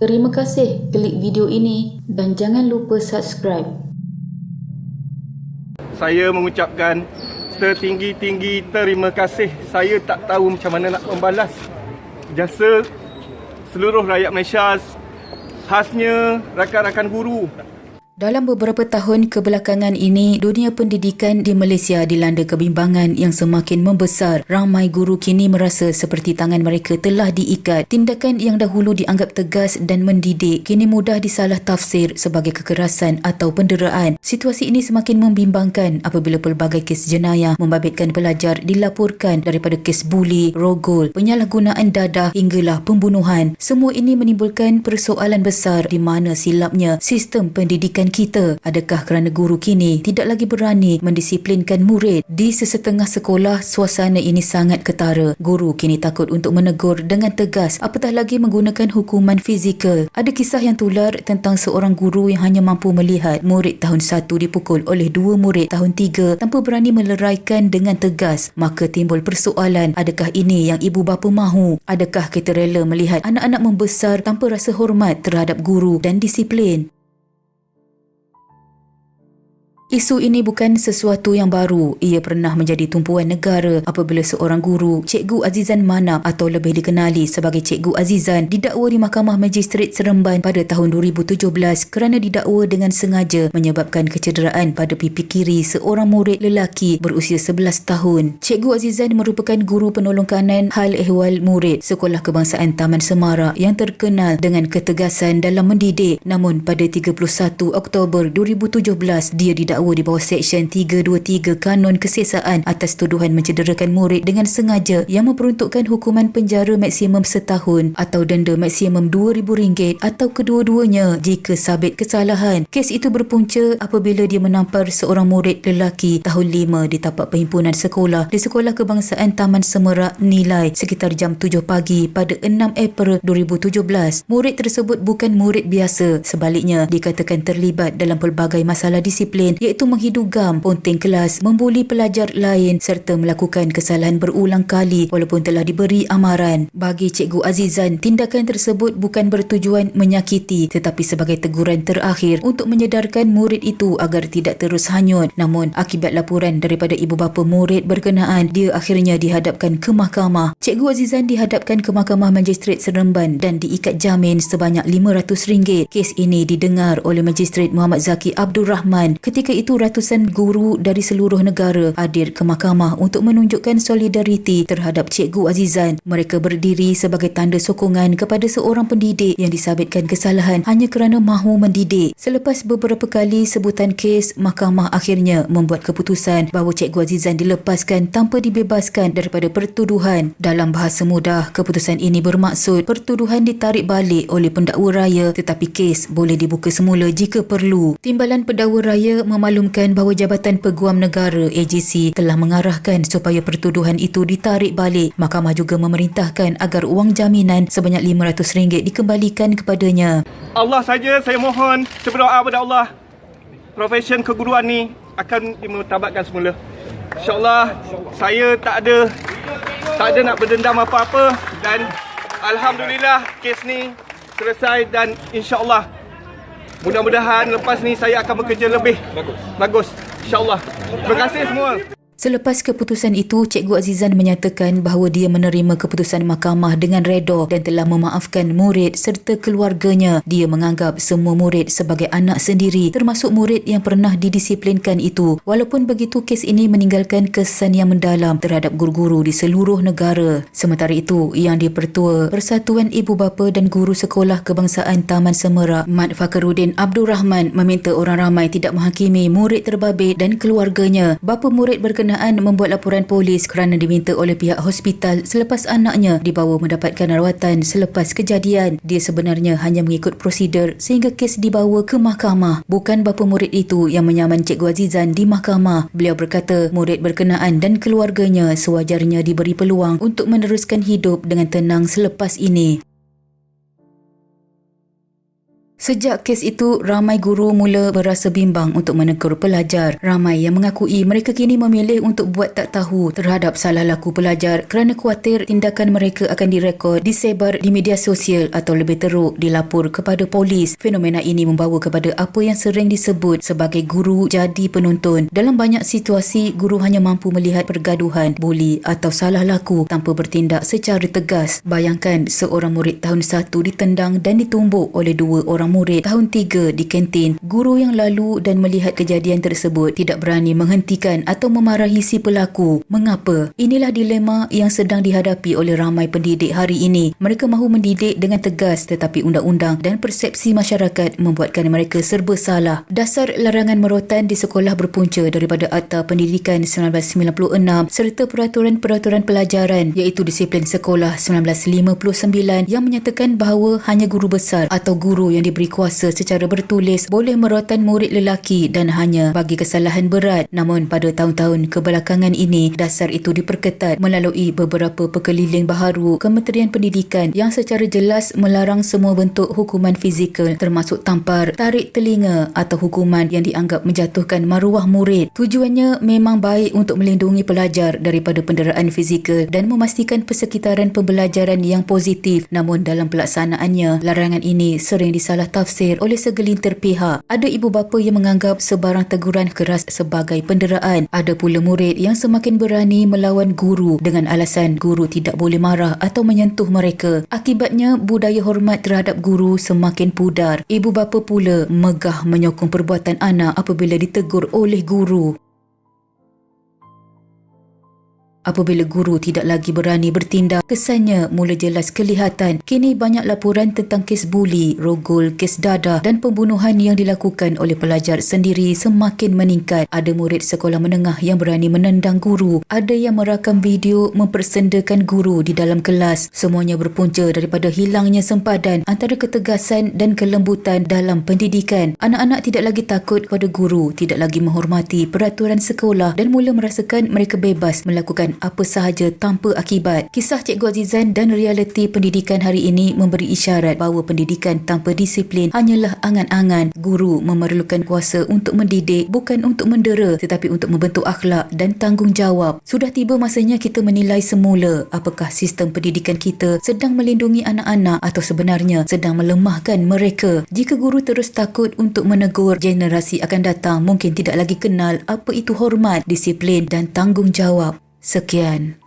Terima kasih klik video ini dan jangan lupa subscribe. Saya mengucapkan setinggi-tinggi terima kasih. Saya tak tahu macam mana nak membalas jasa seluruh rakyat Malaysia khasnya rakan-rakan guru Dalam beberapa tahun kebelakangan ini, dunia pendidikan di Malaysia dilanda kebimbangan yang semakin membesar. Ramai guru kini merasa seperti tangan mereka telah diikat. Tindakan yang dahulu dianggap tegas dan mendidik kini mudah disalah tafsir sebagai kekerasan atau penderaan. Situasi ini semakin membimbangkan apabila pelbagai kes jenayah membabitkan pelajar dilaporkan daripada kes buli, rogol, penyalahgunaan dadah hinggalah pembunuhan. Semua ini menimbulkan persoalan besar di mana silapnya sistem pendidikan kita. Adakah kerana guru kini tidak lagi berani mendisiplinkan murid? Di sesetengah sekolah, suasana ini sangat ketara. Guru kini takut untuk menegur dengan tegas apatah lagi menggunakan hukuman fizikal. Ada kisah yang tular tentang seorang guru yang hanya mampu melihat murid tahun 1 dipukul oleh dua murid tahun 3 tanpa berani meleraikan dengan tegas. Maka timbul persoalan, adakah ini yang ibu bapa mahu? Adakah kita rela melihat anak-anak membesar tanpa rasa hormat terhadap guru dan disiplin? Isu ini bukan sesuatu yang baru. Ia pernah menjadi tumpuan negara apabila seorang guru, Cikgu Azizan Manap atau lebih dikenali sebagai Cikgu Azizan didakwa di Mahkamah Magistrate Seremban pada tahun 2017 kerana didakwa dengan sengaja menyebabkan kecederaan pada pipi kiri seorang murid lelaki berusia 11 tahun. Cikgu Azizan merupakan guru penolong kanan hal ehwal murid Sekolah Kebangsaan Taman Semara yang terkenal dengan ketegasan dalam mendidik. Namun pada 31 Oktober 2017 dia didakwa didakwa di bawah Seksyen 323 Kanun Kesesaan atas tuduhan mencederakan murid dengan sengaja yang memperuntukkan hukuman penjara maksimum setahun atau denda maksimum RM2,000 atau kedua-duanya jika sabit kesalahan. Kes itu berpunca apabila dia menampar seorang murid lelaki tahun 5 di tapak perhimpunan sekolah di Sekolah Kebangsaan Taman Semerak Nilai sekitar jam 7 pagi pada 6 April 2017. Murid tersebut bukan murid biasa, sebaliknya dikatakan terlibat dalam pelbagai masalah disiplin iaitu menghidugam ponting kelas, membuli pelajar lain serta melakukan kesalahan berulang kali walaupun telah diberi amaran. Bagi Cikgu Azizan, tindakan tersebut bukan bertujuan menyakiti tetapi sebagai teguran terakhir untuk menyedarkan murid itu agar tidak terus hanyut. Namun, akibat laporan daripada ibu bapa murid berkenaan, dia akhirnya dihadapkan ke mahkamah. Cikgu Azizan dihadapkan ke Mahkamah Magistrate Seremban dan diikat jamin sebanyak RM500. Kes ini didengar oleh Magistrate Muhammad Zaki Abdul Rahman ketika itu ratusan guru dari seluruh negara hadir ke mahkamah untuk menunjukkan solidariti terhadap Cikgu Azizan. Mereka berdiri sebagai tanda sokongan kepada seorang pendidik yang disabitkan kesalahan hanya kerana mahu mendidik. Selepas beberapa kali sebutan kes, mahkamah akhirnya membuat keputusan bahawa Cikgu Azizan dilepaskan tanpa dibebaskan daripada pertuduhan. Dalam bahasa mudah, keputusan ini bermaksud pertuduhan ditarik balik oleh pendakwa raya tetapi kes boleh dibuka semula jika perlu. Timbalan pendakwa raya memaklumkan memaklumkan bahawa Jabatan Peguam Negara AGC telah mengarahkan supaya pertuduhan itu ditarik balik. Mahkamah juga memerintahkan agar wang jaminan sebanyak RM500 dikembalikan kepadanya. Allah saja saya mohon saya berdoa kepada Allah profession keguruan ni akan dimutabatkan semula. InsyaAllah saya tak ada tak ada nak berdendam apa-apa dan Alhamdulillah kes ni selesai dan insyaAllah Mudah-mudahan lepas ni saya akan bekerja lebih bagus. Bagus. InsyaAllah. Terima kasih semua. Selepas keputusan itu, Cikgu Azizan menyatakan bahawa dia menerima keputusan mahkamah dengan redha dan telah memaafkan murid serta keluarganya. Dia menganggap semua murid sebagai anak sendiri termasuk murid yang pernah didisiplinkan itu. Walaupun begitu, kes ini meninggalkan kesan yang mendalam terhadap guru-guru di seluruh negara. Sementara itu, Yang di-Pertua Persatuan Ibu Bapa dan Guru Sekolah Kebangsaan Taman Semerak, Mat Fakhruddin Abdul Rahman meminta orang ramai tidak menghakimi murid terbabit dan keluarganya. Bapa murid berkenaan berkenaan membuat laporan polis kerana diminta oleh pihak hospital selepas anaknya dibawa mendapatkan rawatan selepas kejadian. Dia sebenarnya hanya mengikut prosedur sehingga kes dibawa ke mahkamah. Bukan bapa murid itu yang menyaman Cikgu Azizan di mahkamah. Beliau berkata murid berkenaan dan keluarganya sewajarnya diberi peluang untuk meneruskan hidup dengan tenang selepas ini. Sejak kes itu, ramai guru mula berasa bimbang untuk menegur pelajar. Ramai yang mengakui mereka kini memilih untuk buat tak tahu terhadap salah laku pelajar kerana khawatir tindakan mereka akan direkod, disebar di media sosial atau lebih teruk dilapor kepada polis. Fenomena ini membawa kepada apa yang sering disebut sebagai guru jadi penonton. Dalam banyak situasi, guru hanya mampu melihat pergaduhan, buli atau salah laku tanpa bertindak secara tegas. Bayangkan seorang murid tahun 1 ditendang dan ditumbuk oleh dua orang murid tahun 3 di kantin. Guru yang lalu dan melihat kejadian tersebut tidak berani menghentikan atau memarahi si pelaku. Mengapa? Inilah dilema yang sedang dihadapi oleh ramai pendidik hari ini. Mereka mahu mendidik dengan tegas tetapi undang-undang dan persepsi masyarakat membuatkan mereka serba salah. Dasar larangan merotan di sekolah berpunca daripada Akta Pendidikan 1996 serta peraturan-peraturan pelajaran iaitu disiplin sekolah 1959 yang menyatakan bahawa hanya guru besar atau guru yang diberi kuasa secara bertulis boleh merotan murid lelaki dan hanya bagi kesalahan berat. Namun pada tahun-tahun kebelakangan ini, dasar itu diperketat melalui beberapa perkeliling baharu Kementerian Pendidikan yang secara jelas melarang semua bentuk hukuman fizikal termasuk tampar, tarik telinga atau hukuman yang dianggap menjatuhkan maruah murid. Tujuannya memang baik untuk melindungi pelajar daripada penderaan fizikal dan memastikan persekitaran pembelajaran yang positif. Namun dalam pelaksanaannya, larangan ini sering disalah tafsir oleh segelintir pihak. Ada ibu bapa yang menganggap sebarang teguran keras sebagai penderaan. Ada pula murid yang semakin berani melawan guru dengan alasan guru tidak boleh marah atau menyentuh mereka. Akibatnya, budaya hormat terhadap guru semakin pudar. Ibu bapa pula megah menyokong perbuatan anak apabila ditegur oleh guru. Apabila guru tidak lagi berani bertindak, kesannya mula jelas kelihatan. Kini banyak laporan tentang kes buli, rogol, kes dadah dan pembunuhan yang dilakukan oleh pelajar sendiri semakin meningkat. Ada murid sekolah menengah yang berani menendang guru. Ada yang merakam video mempersendakan guru di dalam kelas. Semuanya berpunca daripada hilangnya sempadan antara ketegasan dan kelembutan dalam pendidikan. Anak-anak tidak lagi takut pada guru, tidak lagi menghormati peraturan sekolah dan mula merasakan mereka bebas melakukan apa sahaja tanpa akibat. Kisah Cikgu Azizan dan realiti pendidikan hari ini memberi isyarat bahawa pendidikan tanpa disiplin hanyalah angan-angan. Guru memerlukan kuasa untuk mendidik bukan untuk mendera tetapi untuk membentuk akhlak dan tanggungjawab. Sudah tiba masanya kita menilai semula apakah sistem pendidikan kita sedang melindungi anak-anak atau sebenarnya sedang melemahkan mereka. Jika guru terus takut untuk menegur, generasi akan datang mungkin tidak lagi kenal apa itu hormat, disiplin dan tanggungjawab. Sekian.